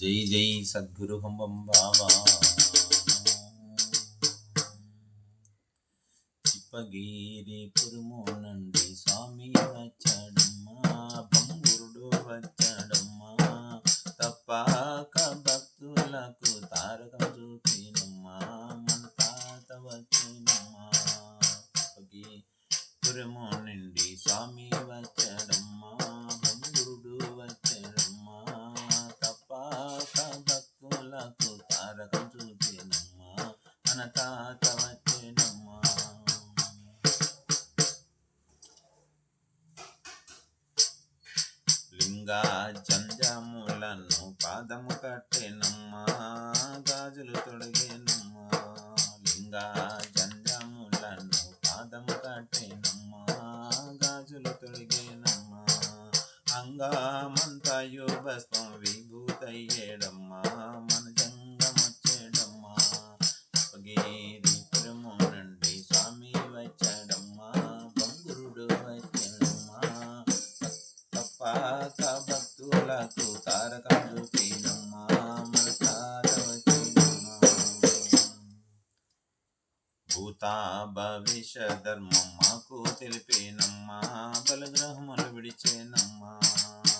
జై జై సద్గురు హంబం బాబా చిప్పగిరి పురుమోనండి స్వామి వచ్చాడమ్మా బంగురుడు వచ్చాడమ్మా. తప్పాక భక్తులకు తారకం చూపినమ్మా మన తాత వచ్చినమ్మా. చిప్పగిరి పురము నుండి స్వామి వచ్చాడు. గంగా జంజములను పాదము కట్టెనమ్మా గాజులు తొడిగేనమ్మా. లింగా జంజములను పాదము కట్టెనమ్మా గాజులు తొడిగేనమ్మా. అంగామంతయు భస్మం విభూతయ్యేడ భక్తులకు తారకం చూపినమ్మా భవిష్య ధర్మం మాకు తెలిపేనమ్మా బలగ్రహములు విడిచేనమ్మా.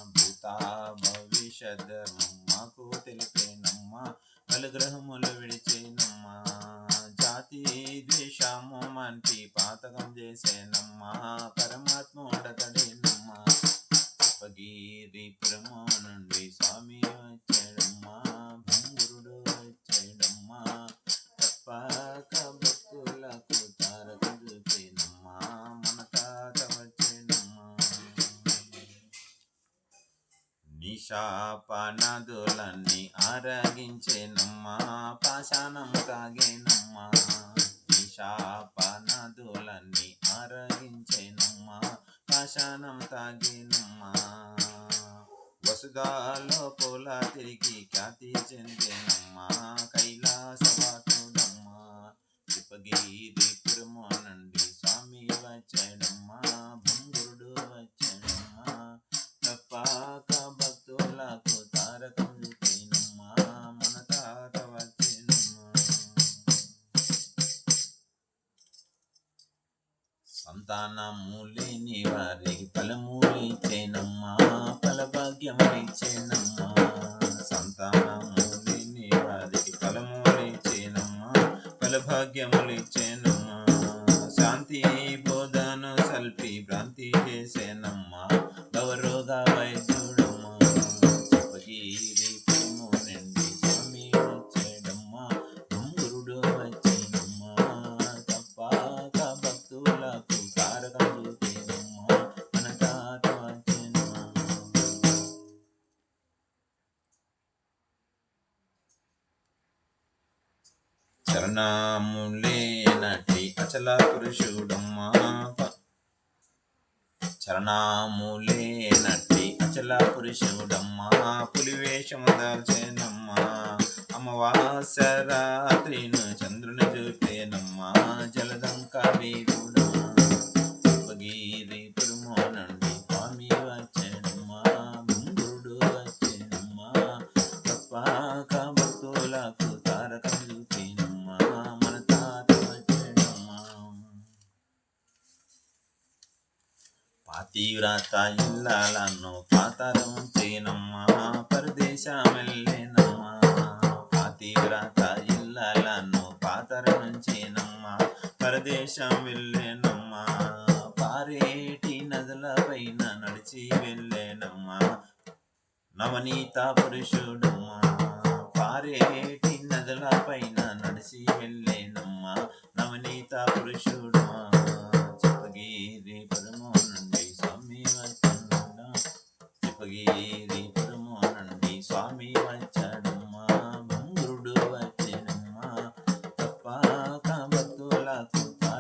భూతా భవిష్య ధర్మం మాకు తెలిపేనమ్మా బలగ్రహములు విడిచేనమ్మా. జాతి ద్వేషము మంటి పాతకం చేసేనమ్మా పరమాత్మ ఉండతడేనమ్మా ఉపగిరి పురము నుండి స్వామి వచ్చాడమ్మా భంగురుడు వచ్చాడమ్మా తప్పక భక్తులకు తారక చూపినమ్మా మన తాత వచ్చేనమ్మా నిషాపనదులన్నీ ఆరగించేనమ్మా పాషాణం తాగేనమ్మా. నిషాపనదులన్నీ ఆరగించేనమ్మా పాషాణం తాగేనమ్మా. వసుధాలో పోలా తిరిగి ఖ్యాతి చెందేనమ్మా కైలాసవాసుడమ్మా. తిప్పగిరి పురము స్వామి వచ్చాడమ్మా వచ్చాడమ్మా సంతానము లేని వారికి ఫలములిచ్చేనమ్మా ఫలభాగ్యములిచ్చేనమ్మా. సంతానము లేని వారికి ఫలములిచ్చేనమ్మా ఫలభాగ్యములిచ్చేనమ్మా. చరణములే నటి అచల పురుషుడమ్మా. ప- నటి అచల పురుషుడమ్మా. పులివేషము దాల్చేనమ్మా అమావాస్య రాత్రిను చంద్రుని చూపేనమ్మా. జలదంక వీరుడమ్మా భగీరి పాతివ్రత ఇల్లాలను పాతరం చేయనమ్మా పరదేశమెల్లేనమ్మా పాతివ్రత ఇల్లాలను పాతరం చేయనమ్మా పరదేశం వెళ్ళేనమ్మా పారేటి నదుల పైన నడిచి వెళ్ళేనమ్మా. నవనీత పురుషుడమ్మా. పారేటి నదుల పైన నడిచి వెళ్ళేనమ్మా. నవనీత పురుషుడమ్మా. చెప్పగిరి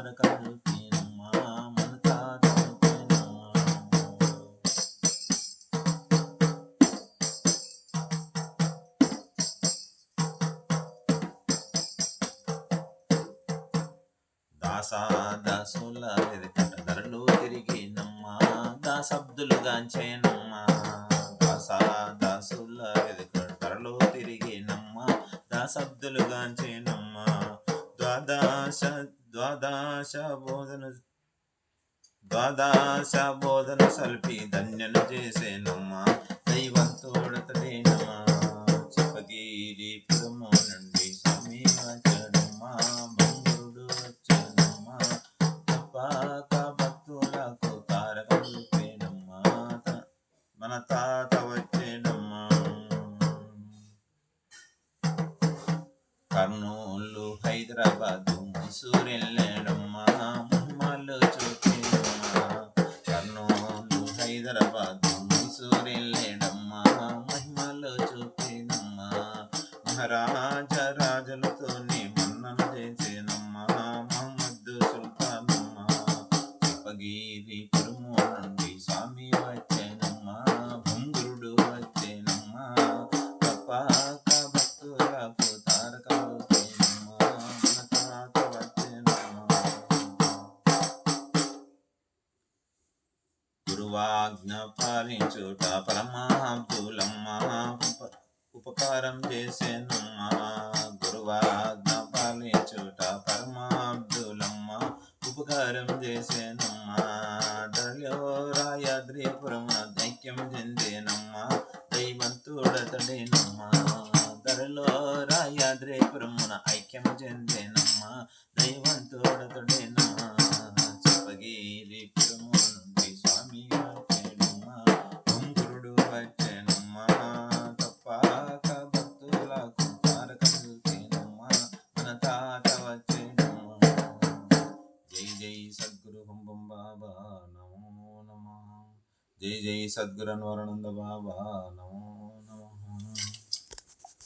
భక్తులకు తారక ధరలు మన తాత వచ్చేనమ్మా దాసా దాసుల వెదకట ధరలు తిరిగినమ్మా దాసబ్దులు గాంచేనమ్మా ద్వాదశ ద్వాదశ బోధన ద్వాదశ బోధన సల్పి ధన్యను చేసేనమ్మా. దైవంతోడతడేనమ్మా చెప్పగీ కర్నూలు హైదరాబాద్ మైసూరు వెళ్ళాడమ్మా మహిమలు చూపేనమ్మా కర్నూలు హైదరాబాద్ మైసూరు వాజ్ఞ పాలించుట పరమాబ్దులమ్మ ఉపకారం చేసేనమ్మ. గురువాజ్ఞ పాలించుట పరమాబ్దులమ్మ. ఉపకారం చేసేనమ్మ. దళో రాయద్రిపురమ దైక్యం చెందేనమ్మ. దైవంతుడతడేనమ్మ. ధరలో రాయద్రిపురమున ఐక్యం చెందేనమ్మ. దైవ సద్గురు హుంబం బాబా నమో నమ జై జై సద్గురు అన్వరానంద బాబా నమో